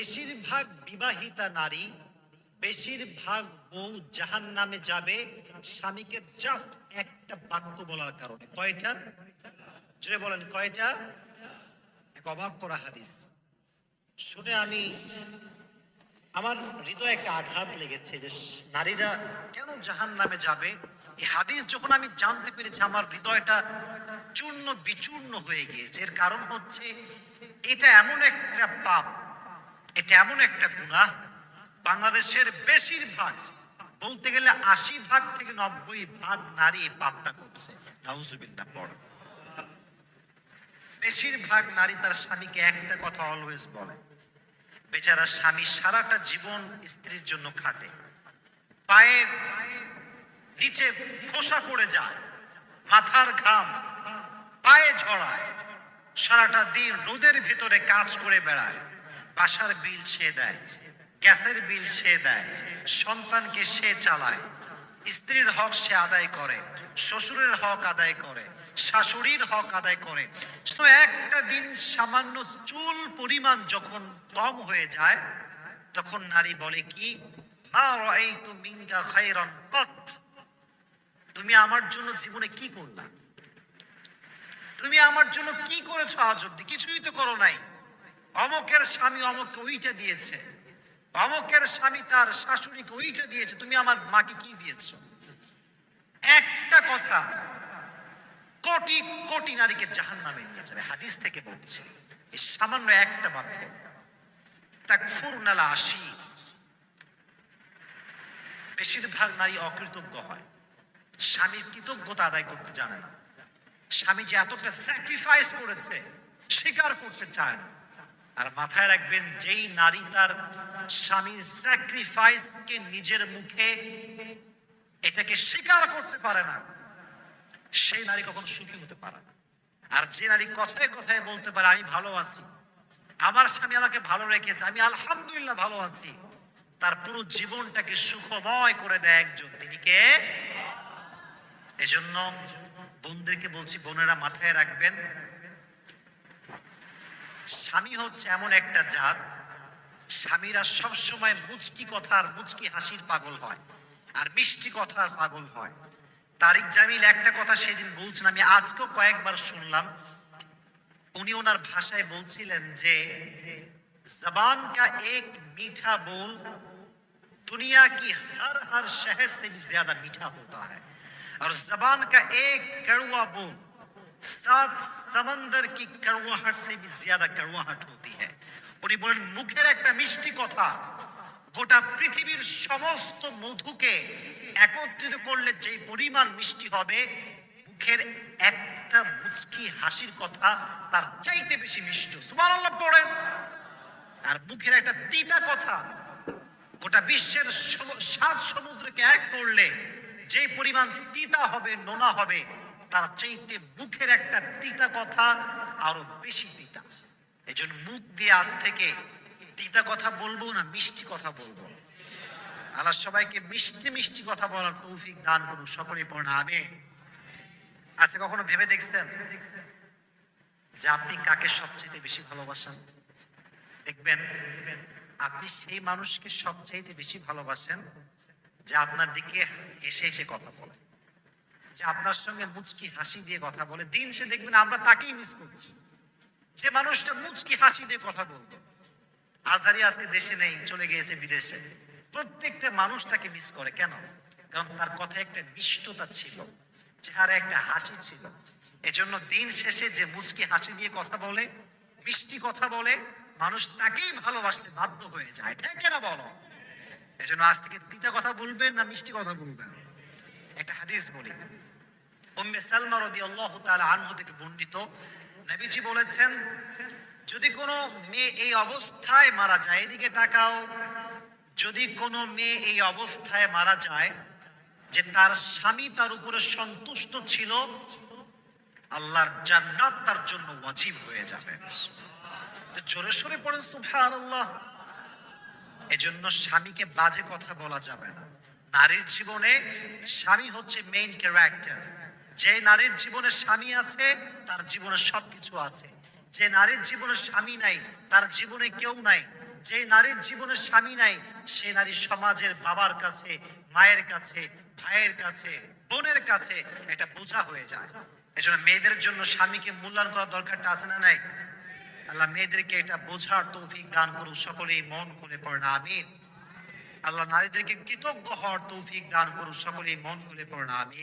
বেশিরভাগ বিবাহিতা নারী, বেশিরভাগ বউ জাহান নামে যাবে, স্বামীকে জাস্ট একটা বাক্য বলার কারণে। কয়টা? জোরে বলেন, কয়টা? এক অবাক করা হাদিস। শুনে আমি, আমার হৃদয়ে একটা আঘাত লেগেছে যে নারীরা কেন জাহান নামে যাবে? এই হাদিস যখন আমি জানতে পেরেছি, আমার হৃদয়টা চূর্ণ বিচূর্ণ হয়ে গিয়েছে। এর কারণ হচ্ছে, এটা এমন একটা পাপ এটা এমন একটা গুনাহ বাংলাদেশের বেশিরভাগ, বলতে গেলে আশি ভাগ থেকে নব্বই ভাগ নারী পাপটা করছে। বেশিরভাগ নারী তার স্বামীকে একটা কথা অলওয়েজ বলে, বেচারা স্বামী সারাটা জীবন স্ত্রীর জন্য খাটে। পায়ের নিচে খোসা পড়ে যায়, মাথার ঘাম পায়ে ঝড়ায় সারাটা দিন রোদের ভিতরে কাজ করে বেড়ায়। বাসার বিল সে দেয়, গ্যাসের বিল সে দেয়, সন্তানকে সে চালায়। স্ত্রীর হক সে আদায় করে, শ্বশুরের হক আদায় করে, শাশুড়ির হক আদায় করে। তো একটা দিন সামান্য চুল পরিমাণ যখন কম হয়ে যায়, তখন নারী বলে কি তুমি আমার জন্য জীবনে কি করলা? তুমি আমার জন্য কি করেছ আজ অব্দি কিছুই তো করো নাই। অমকের স্বামী অমককে ওইটা দিয়েছে। অমকের স্বামী তার শাশুড়িকে ওইটা দিয়েছে, তুমি আমার মাকে কি দিয়েছ? একটা কথা, কোটি কোটি নারীকে জাহান নামে নিয়ে যাবে, হাদিস থেকে বলছে। সামান্য একটা বাক্য। তাকফুর নালা আশি। বেশিরভাগ নারী অকৃতজ্ঞ হয়। স্বামীর কৃতজ্ঞতা আদায় করতে জানে না। স্বামী যে এতটা স্যাক্রিফাইস করেছে, স্বীকার করতে চায় না। আর মাথায় রাখবেন, যেই নারী তার স্বামীর স্যাক্রিফাইসকে নিজের মুখে এটাকে স্বীকার করতে পারে না, সেই নারী কখনো সুখী হতে পারে না। আর যে নারী কথায় কথায় বলতে পারে, আমি ভালো আছি, আমার স্বামী আমাকে ভালো রেখেছে, আমি আলহামদুলিল্লাহ ভালো আছি। তার পুরো জীবনটাকে সুখময় করে দেয় একজন। তিনি কে? এজন্য বোনদেরকে বলছি, বোনেরা মাথায় রাখবেন স্বামী হচ্ছে এমন একটা জাত স্বামীরা সব সময় মুচকি কথার মুচকি হাসির পাগল হয় আর মিষ্টি কথার পাগল হয় তারিক জামিল একটা কথা সেদিন বলছেন আমি আজকেও কয়েকবার শুনলাম উনি ওনার ভাষায় বলছিলেন যে জবান কা এক मीठा बोल दुनिया की हर हर शहर से भी ज्यादा मीठा होता है और जबान का एक कड़वा बोल সাত সমন্দর কি করওয়াহট সে জিয়াদা করওয়াহট হতি উনি বলেন মুখের একটা মিষ্টি কথা গোটা পৃথিবীর সমস্ত মধুকে একত্রিত করলে যে পরিমাণ মিষ্টি হবে মুখের একটা মুচকি হাসির কথা তার চাইতে বেশি মিষ্ট সুমান আল্লাহ পড়েন আর মুখের একটা তিতা কথা গোটা বিশ্বের সাত সমুদ্রকে এক করলে যে পরিমাণ তিতা হবে নোনা হবে তার চাইতে মুখের একটা তিতা কথা আরও বেশি তিতা এজন্য মুখ দিয়ে আজ থেকে তিতা কথা বলব না, মিষ্টি কথা বলব। আল্লাহ সবাইকে মিষ্টি মিষ্টি কথা বলার তৌফিক দান করুন, সকলেই পড়া আমি আচ্ছা কখনো ভেবে দেখছেন যে আপনি কাকে সবচেয়ে বেশি ভালোবাসেন? দেখবেন, আপনি সেই মানুষকে সবচাইতে বেশি ভালোবাসেন যে আপনার দিকে এসে এসে কথা বলে। যে আপনার সঙ্গে মুচকি হাসি দিয়ে কথা বলে, দিন সে দেখবেন আমরা তাকেই মিস করছি। যে মানুষটা মুচকি হাসি দিয়ে কথা বলতো। আজহারি আজকে দেশে নেই, চলে গিয়েছে বিদেশে। প্রত্যেকটা মানুষ তাকে মিস করে। কেন? কারণ তার কথায় একটা মিষ্টতা ছিল চেহারা একটা হাসি ছিল। এজন্য দিন শেষে যে মুচকি হাসি দিয়ে কথা বলে, মিষ্টি কথা বলে, মানুষ তাকেই ভালোবাসতে বাধ্য হয়ে যায়। ঠিক কেনা বলো? এজন্য আজ থেকে তিতা কথা বলবেন না মিষ্টি কথা বলবেন? একটা হাদিস বলি। উম্মে সালমা থেকে বর্ণিত বলেছেন, যদি কোনো মেয়ে এই অবস্থায় মারা যায়, এদিকে তাকাও। যদি কোনো মেয়ে এই অবস্থায় মারা যায়, যে তার স্বামী তার উপরে সন্তুষ্ট ছিল, আল্লাহর জান্নাত তার জন্য ওয়াজিব হয়ে যাবে। জোরে সোরে পড়েন, সুবহানাল্লাহ। এজন্য স্বামীকে বাজে কথা বলা যাবে না। নারীর জীবনে স্বামী হচ্ছে মেইন ক্যারেক্টার যে নারীর জীবনে স্বামী আছে, তার জীবনে সবকিছু আছে। যে নারীর জীবনে স্বামী নাই, তার জীবনে কেউ নাই। যে নারীর জীবনে স্বামী নাই, সে নারী সমাজের বাবার কাছে, মায়ের কাছে, ভাইয়ের কাছে, বোনের কাছে এটা বোঝা হয়ে যায়। এজন্য মেয়েদের জন্য স্বামীকে মূল্যায়ন করার দরকারটা আছে না নাই? আল্লাহ মেয়েদেরকে এটা বোঝার তৌফিক দান করুক, সকলেই মন খুলে পড়ে না, আমিন। আল্লাহ নারীদেরকে কৃতজ্ঞ হওয়ার তৌফিক দান করুন সকলেই মন খুলে পড়ুন না আমিন।